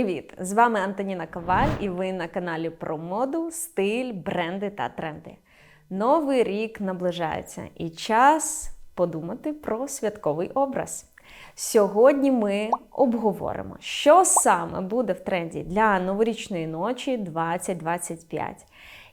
Привіт! З вами Антоніна Коваль, і ви на каналі про моду, стиль, бренди та тренди. Новий рік наближається і час подумати про святковий образ. Сьогодні ми обговоримо, що саме буде в тренді для новорічної ночі 2025,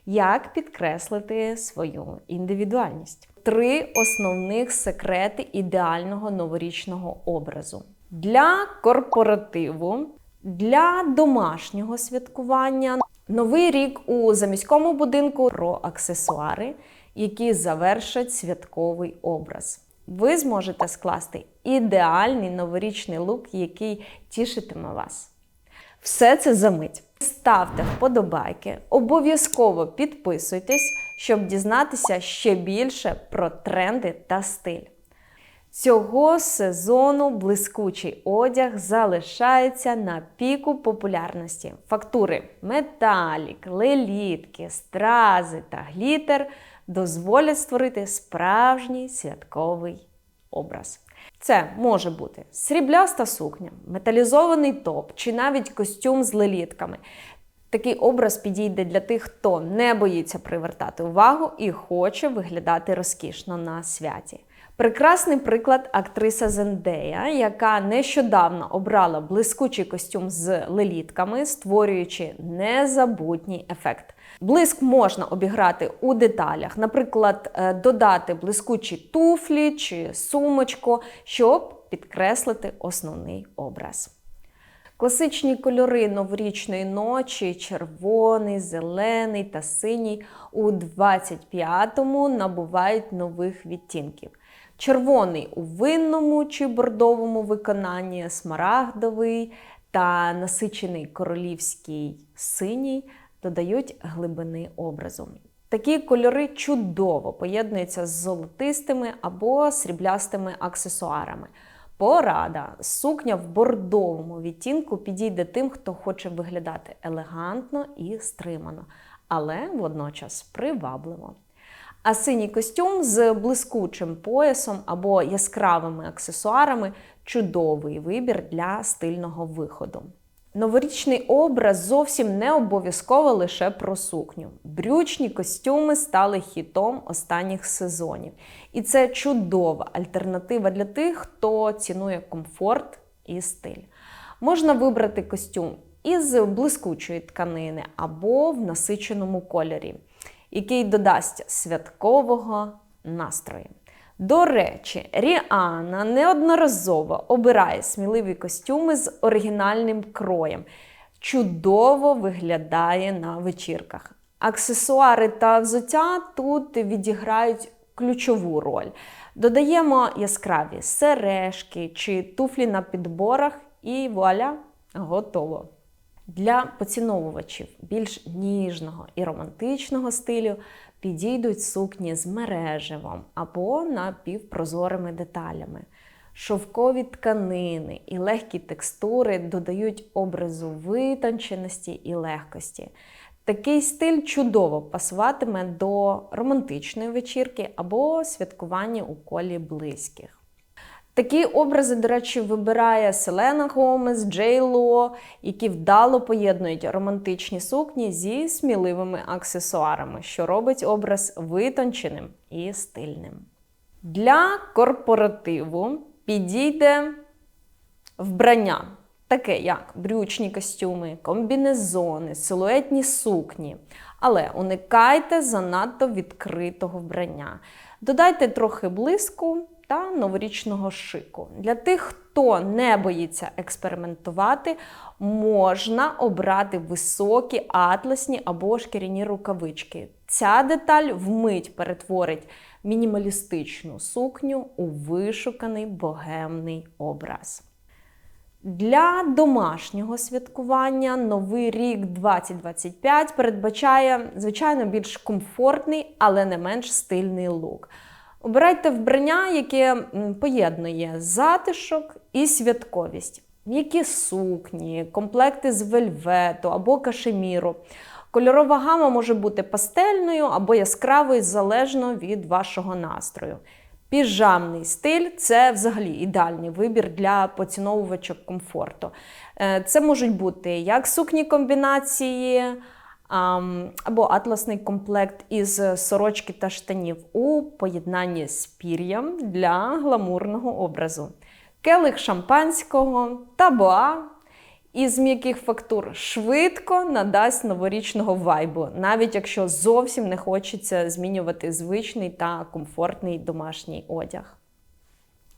як підкреслити свою індивідуальність. Три основних секрети ідеального новорічного образу. Для корпоративу, для домашнього святкування, новий рік у заміському будинку про аксесуари, які завершать святковий образ. Ви зможете скласти ідеальний новорічний лук, який тішитиме вас. Все це за мить. Ставте вподобайки, обов'язково підписуйтесь, щоб дізнатися ще більше про тренди та стиль. Цього сезону блискучий одяг залишається на піку популярності. Фактури металік, лелітки, стрази та глітер дозволять створити справжній святковий образ. Це може бути срібляста сукня, металізований топ чи навіть костюм з лелітками. Такий образ підійде для тих, хто не боїться привертати увагу і хоче виглядати розкішно на святі. Прекрасний приклад актриса Зендея, яка нещодавно обрала блискучий костюм з лелітками, створюючи незабутній ефект. Блиск можна обіграти у деталях, наприклад, е, додати блискучі туфлі чи сумочку, щоб підкреслити основний образ. Класичні кольори новорічної ночі червоний, зелений та синій у 25-му набувають нових відтінків. Червоний у винному чи бордовому виконанні, смарагдовий та насичений королівський синій додають глибини образу. Такі кольори чудово поєднуються з золотистими або сріблястими аксесуарами. Порада. Сукня в бордовому відтінку підійде тим, хто хоче виглядати елегантно і стримано, але водночас привабливо. А синій костюм з блискучим поясом або яскравими аксесуарами чудовий вибір для стильного виходу. Новорічний образ зовсім не обов'язково лише про сукню. Брючні костюми стали хітом останніх сезонів. І це чудова альтернатива для тих, хто цінує комфорт і стиль. Можна вибрати костюм із блискучої тканини або в насиченому кольорі, який додасть святкового настрою. До речі, Ріана неодноразово обирає сміливі костюми з оригінальним кроєм. Чудово виглядає на вечірках. Аксесуари та взуття тут відіграють ключову роль. Додаємо яскраві сережки чи туфлі на підборах, і вуаля, готово. Для поціновувачів більш ніжного і романтичного стилю підійдуть сукні з мережевом або напівпрозорими деталями. Шовкові тканини і легкі текстури додають образу витонченості і легкості. Такий стиль чудово пасуватиме до романтичної вечірки або святкування у колі близьких. Такі образи, до речі, вибирає Селена Гомес, Джей Ло, які вдало поєднують романтичні сукні зі сміливими аксесуарами, що робить образ витонченим і стильним. Для корпоративу підійде вбрання, таке як брючні костюми, комбінезони, силуетні сукні. Але уникайте занадто відкритого вбрання. Додайте трохи блиску та новорічного шику. Для тих, хто не боїться експериментувати, можна обрати високі атласні або шкіряні рукавички. Ця деталь вмить перетворить мінімалістичну сукню у вишуканий богемний образ. Для домашнього святкування Новий рік 2025 передбачає, звичайно, більш комфортний, але не менш стильний лук. Обирайте вбрання, яке поєднує затишок і святковість. М'які сукні, комплекти з вельвету або кашеміру. Кольорова гама може бути пастельною або яскравою залежно від вашого настрою. Піжамний стиль це взагалі ідеальний вибір для поціновувачок комфорту. Е, Це можуть бути як сукні комбінації, або атласний комплект із сорочки та штанів у поєднанні з пір'ям для гламурного образу. Келих шампанського та боа із м'яких фактур швидко надасть новорічного вайбу, навіть якщо зовсім не хочеться змінювати звичний та комфортний домашній одяг.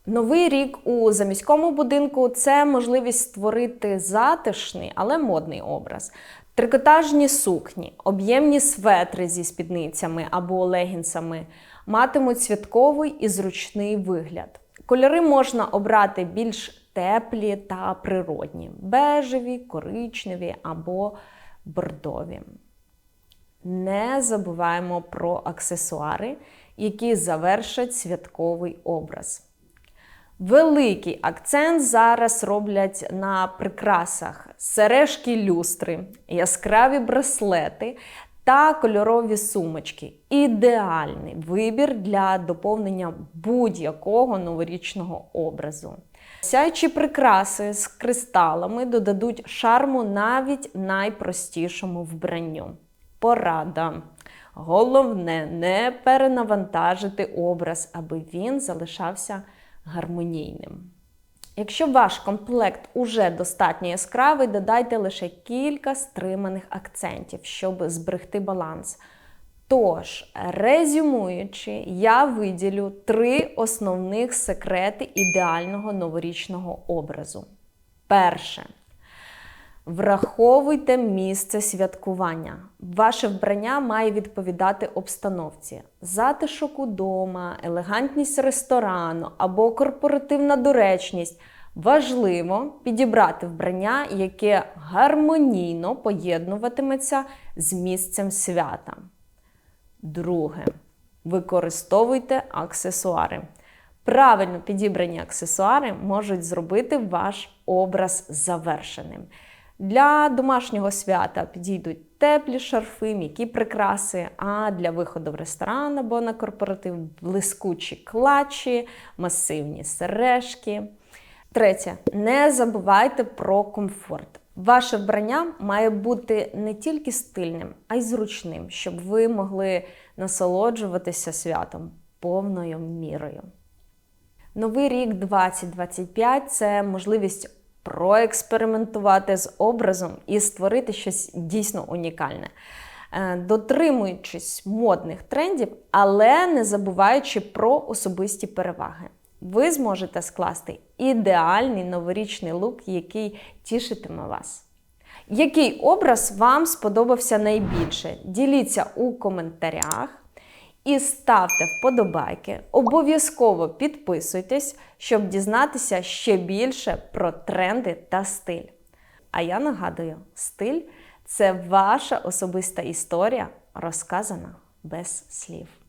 Новий рік у заміському будинку це можливість створити затишний, але модний образ. Трикотажні сукні, об'ємні светри зі спідницями або легінсами матимуть святковий і зручний вигляд. Кольори можна обрати більш теплі та природні, бежеві, коричневі або бордові. Не забуваємо про аксесуари, які завершать святковий образ. Великий акцент зараз роблять на прикрасах сережки люстри, яскраві браслети та кольорові сумочки. Ідеальний вибір для доповнення будь-якого новорічного образу. Сяючі прикраси з кристалами додадуть шарму навіть найпростішому вбранню. Порада. Головне не перенавантажити образ, аби він залишався гармонійним. Якщо ваш комплект уже достатньо яскравий, додайте лише кілька стриманих акцентів, щоб зберегти баланс. Тож, резюмуючи, я виділю три основних секрети ідеального новорічного образу. Перше. Враховуйте місце святкування. Ваше вбрання має відповідати обстановці. Затишок удома, елегантність ресторану або корпоративна доречність. Важливо підібрати вбрання, яке гармонійно поєднуватиметься з місцем свята. Друге. Використовуйте аксесуари. Правильно підібрані аксесуари можуть зробити ваш образ завершеним. Для домашнього свята підійдуть теплі шарфи, м'які прикраси, а для виходу в ресторан або на корпоратив блискучі клатчі, масивні сережки. Третє. Не забувайте про комфорт. Ваше вбрання має бути не тільки стильним, а й зручним, щоб ви могли насолоджуватися святом повною мірою. Новий рік 2025 це можливість проекспериментувати з образом і створити щось дійсно унікальне. Е, Дотримуючись модних трендів, але не забуваючи про особисті переваги. Ви зможете скласти ідеальний новорічний лук, який тішитиме вас. Який образ вам сподобався найбільше? Діліться у коментарях і ставте вподобайки. Обов'язково підписуйтесь, щоб дізнатися ще більше про тренди та стиль. А я нагадую, стиль це ваша особиста історія, розказана без слів.